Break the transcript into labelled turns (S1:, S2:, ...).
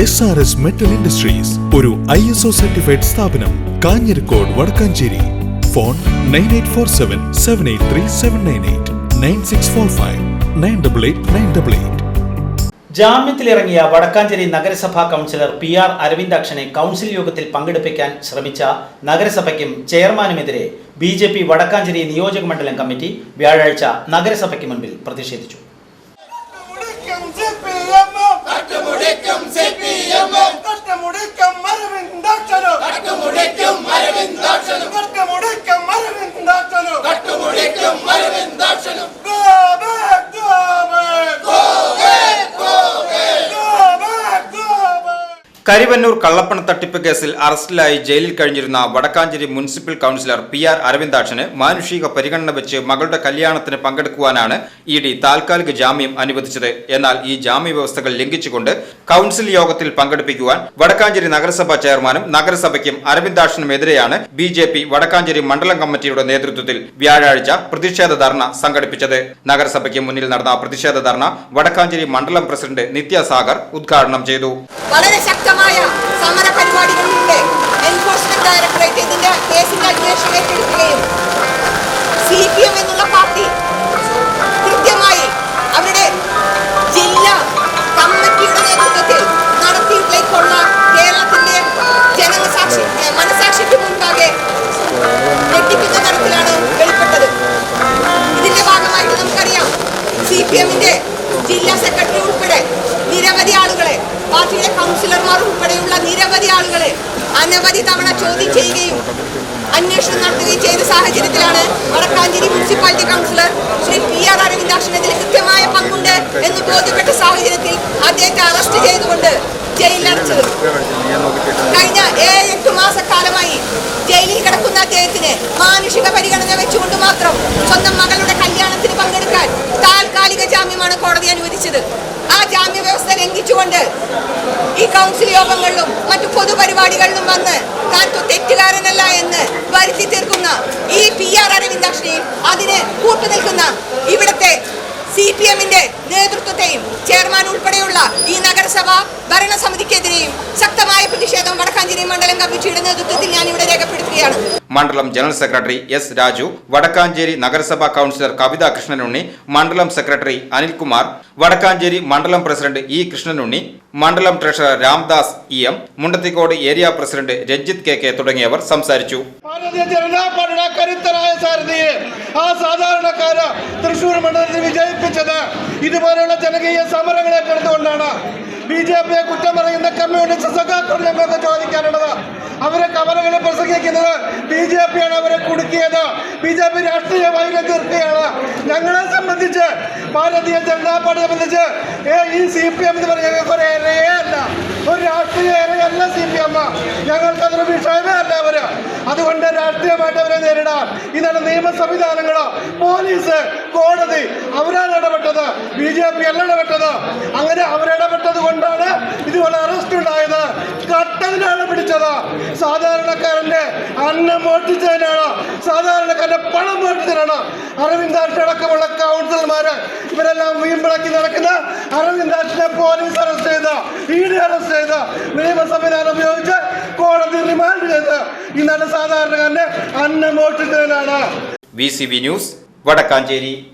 S1: S R S metal industries ഒരു I S O certified സ്ഥാപനം Kanjirakode Wadakkanchery. Phone nine eight four seven seven eight three seven nine eight nine six four five nine double eight nine double eight
S2: ജാമ്യത്തിലിറങ്ങിയ Wadakkanchery നഗരസഭാ councillor P R അരവിന്ദാക്ഷനെ council യോഗത്തിൽ പങ്കെടുപ്പിക്കാൻ ശ്രമിച്ച നഗരസഭയ്ക്കും ചെയർമാനുമെതിരെ B J P Wadakkanchery നിയോജക മണ്ഡലം കമ്മിറ്റി വ്യാഴാഴ്ച നഗരസഭയ്ക്ക് മുൻപിൽ പ്രതിഷേധിച്ചു.
S3: കരിവന്നൂർ കള്ളപ്പണ തട്ടിപ്പ് കേസിൽ അറസ്റ്റിലായി ജയിലിൽ കഴിഞ്ഞിരുന്ന Wadakkanchery municipal councillor P R അരവിന്ദാക്ഷന് മാനുഷിക പരിഗണന വെച്ച് മകളുടെ കല്യാണത്തിന് പങ്കെടുക്കുവാനാണ് ഇ ഡി താൽക്കാലിക ജാമ്യം അനുവദിച്ചത്. എന്നാൽ ഈ ജാമ്യ വ്യവസ്ഥകൾ ലംഘിച്ചുകൊണ്ട് കൌൺസിൽ യോഗത്തിൽ പങ്കെടുപ്പിക്കുവാൻ വടക്കാഞ്ചേരി നഗരസഭാ ചെയർമാനും നഗരസഭയ്ക്കും അരവിന്ദാക്ഷനുമെതിരെയാണ് ബി ജെ പി വടക്കാഞ്ചേരി മണ്ഡലം കമ്മിറ്റിയുടെ നേതൃത്വത്തിൽ വ്യാഴാഴ്ച പ്രതിഷേധ ധർണ സംഘടിപ്പിച്ചത്. നഗരസഭയ്ക്ക് മുന്നിൽ നടന്ന പ്രതിഷേധ ധർണ വടക്കാഞ്ചേരി മണ്ഡലം പ്രസിഡന്റ് നിത്യ സാഗർ ഉദ്ഘാടനം ചെയ്തു.
S4: വളരെ ശക്തമായ സമര പരിപാടികളിലൂടെ എൻഫോഴ്സ്മെന്റ് ഡയറക്ടറേറ്റ് ഇതിന്റെ കേസിന്റെ അന്വേഷണം ഏറ്റെടുക്കുകയും ഉൾപ്പെടെയുള്ള നിരവധി ആളുകളെ അനവധി തവണ ചോദ്യം ചെയ്യുകയും അന്വേഷണം നടത്തുകയും ചെയ്ത സാഹചര്യത്തിലാണ് Wadakkanchery municipality councillor Shri P R അരവിന്ദാക്ഷന് ഇതിൽ കൃത്യമായ പങ്കുണ്ട് എന്ന് ബോധ്യപ്പെട്ട സാഹചര്യത്തിൽ അദ്ദേഹത്തെ അറസ്റ്റ് ചെയ്തുകൊണ്ട് ജയിലിലടച്ചത് കഴിഞ്ഞ ഏഴ് എട്ട് മാസക്കാലമായി ജയിലിൽ കിടക്കുന്ന അദ്ദേഹത്തിന് മാനുഷിക പരിഗണന വെച്ചുകൊണ്ട് മാത്രം സ്വന്തം മകളുടെ കല്യാണത്തിന് പങ്കെടുക്കാൻ താൽക്കാലിക ജാമ്യമാണ് കോടതി അനുവദിച്ചത് ആ ജാമ്യ വ്യവസ്ഥ ലംഘിച്ചുകൊണ്ട് ഈ കൗൺസിൽ യോഗങ്ങളിലും മറ്റു പൊതുപരിപാടികളിലും വന്ന് താൻ തെറ്റുകാരനല്ല എന്ന് വരുത്തി തീർക്കുന്ന ഈ പി ആർ അരവിന്ദാക്ഷനെയും അതിന് കൂട്ടുനിൽക്കുന്ന ഇവിടുത്തെ സി പി എമ്മിന്റെ നേതൃത്വത്തെയും ചെയർമാൻ ഉൾപ്പെടെയുള്ള ഈ നഗരസഭ ഭരണസമിതിക്കെതിരെയും ശക്തമായ വടക്കാഞ്ചേരി മണ്ഡലം കമ്മിറ്റിയുടെ നേതൃത്വത്തിൽ ഞാൻ ഇവിടെ രേഖപ്പെടുത്തുകയാണ്.
S3: മണ്ഡലം general secretary S Raju Wadakkanchery നഗരസഭാ കൌൺസിലർ കവിത കൃഷ്ണനുണ്ണി മണ്ഡലം സെക്രട്ടറി അനിൽകുമാർ വടക്കാഞ്ചേരി മണ്ഡലം പ്രസിഡന്റ് ഇ കൃഷ്ണനുണ്ണി മണ്ഡലം treasurer Ramdas E M Mundathikode area president Ranjith K K തുടങ്ങിയവർ സംസാരിച്ചു.
S5: ഭാരതീയ ജനതാ പാർട്ടിയുടെ കരുത്തരായ സാരഥിയെ ആ സാധാരണക്കാര് തൃശൂർ മണ്ഡലത്തിൽ വിജയിപ്പിച്ചത് ഇതുപോലെയുള്ള ജനകീയ സമരങ്ങളെ ഏറ്റെടുത്തുകൊണ്ടാണ് ബി ജെ പിയെ കുറ്റം പറയുന്ന കമ്മ്യൂണിസ്റ്റ് സഖാക്കളോട് ഞങ്ങൾക്ക് ചോദിക്കാനുള്ളത്. അവരെ കവലകളിൽ പ്രസംഗിക്കുന്നത് ബി ജെ പിയാണ് അവരെ കുടുക്കിയത്. ബി ജെ പി രാഷ്ട്രീയ വൈരം തീർക്കുകയാണ്. ഞങ്ങളെ സംബന്ധിച്ച് ഭാരതീയ ജനതാ പാർട്ടിയെ സംബന്ധിച്ച് ഈ സി പി എം എന്ന് പറയുന്നത് കുറേ അല്ല ഒരു രാഷ്ട്രീയ ഇരയല്ല സി പി എം ഞങ്ങൾക്ക് അതൊരു വിഷയമേ അല്ല അവർ അതുകൊണ്ട് രാഷ്ട്രീയമായിട്ട് അവരെ നേരിടാൻ. ഇതാണ് നിയമ സംവിധാനങ്ങളോ പോലീസ് കോടതി അവരാണ് ഇടപെട്ടത്. ബി ജെ പി അല്ല ഇടപെട്ടത്. അങ്ങനെ അവരിടപെട്ടത് കൊണ്ടാണ് ഇതുപോലെ അറസ്റ്റ് ഉണ്ടായത്. കട്ടതിനാണ് പിടിച്ചത്. സാധാരണക്കാരന്റെ അന്നം മോഷ്ടിച്ചതിനാണ്. സാധാരണക്കാരന്റെ പണം മോഷ്ടിച്ചതിനാണ്. അരവിന്ദാക്ഷ അടക്കമുള്ള കൗൺസിലർമാര് ഇവരെല്ലാം വീമ്പിളക്കി നടക്കുന്ന അരവിന്ദാഷിനെ പോലീസ് അറസ്റ്റ് ചെയ്ത് ഇ ഡി അറസ്റ്റ് ചെയ്ത് നിയമ സംവിധാനം ഉപയോഗിച്ച് റിമാൻഡ് ചെയ്ത് ഇന്നാണ് സാധാരണക്കാരന്റെ അന്നം മോഷ്ടിച്ചതിനാണ്
S3: V C B news Wadakkanchery.